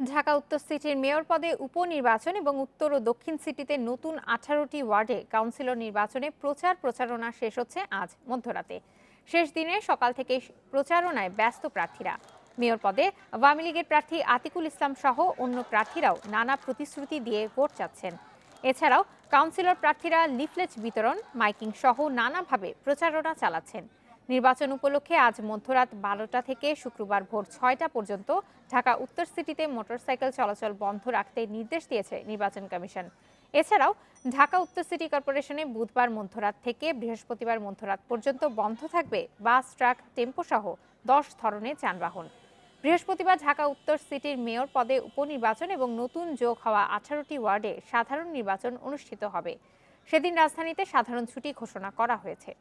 ঢাকা উত্তর সিটির মেয়র পদে উপনির্বাচন এবং উত্তর ও দক্ষিণ সিটিতে নতুন আঠারোটি ওয়ার্ডে কাউন্সিলর নির্বাচনে প্রচার প্রচারণা শেষ হচ্ছে আজ মধ্যরাতে। শেষ দিনে সকাল থেকে প্রচারণায় ব্যস্ত প্রার্থীরা। মেয়র পদে আওয়ামী লীগের প্রার্থী আতিকুল ইসলাম সহ অন্য প্রার্থীরাও নানা প্রতিশ্রুতি দিয়ে ভোট চাচ্ছেন। এছাড়াও কাউন্সিলর প্রার্থীরা লিফলেট বিতরণ, মাইকিং সহ নানাভাবে প্রচারণা চালাচ্ছেন। নির্বাচন উপলক্ষে আজ মধ্যরাত বারোটা থেকে শুক্রবার ভোর ছয়টা পর্যন্ত ঢাকা উত্তর সিটিতে মোটরসাইকেল চলাচল বন্ধ রাখতে নির্দেশ দিয়েছে নির্বাচন কমিশন। এছাড়াও ঢাকা উত্তর সিটি কর্পোরেশনে বুধবার মধ্যরাত থেকে বৃহস্পতিবার মধ্যরাত পর্যন্ত বন্ধ থাকবে বাস, ট্রাক টেম্পো সহ দশ ধরনের যানবাহন। বৃহস্পতিবার ঢাকা উত্তর সিটির মেয়র পদে উপনির্বাচন এবং নতুন যোগ হওয়া আঠারোটি ওয়ার্ডে সাধারণ নির্বাচন অনুষ্ঠিত হবে। সেদিন রাজধানীতে সাধারণ ছুটি ঘোষণা করা হয়েছে।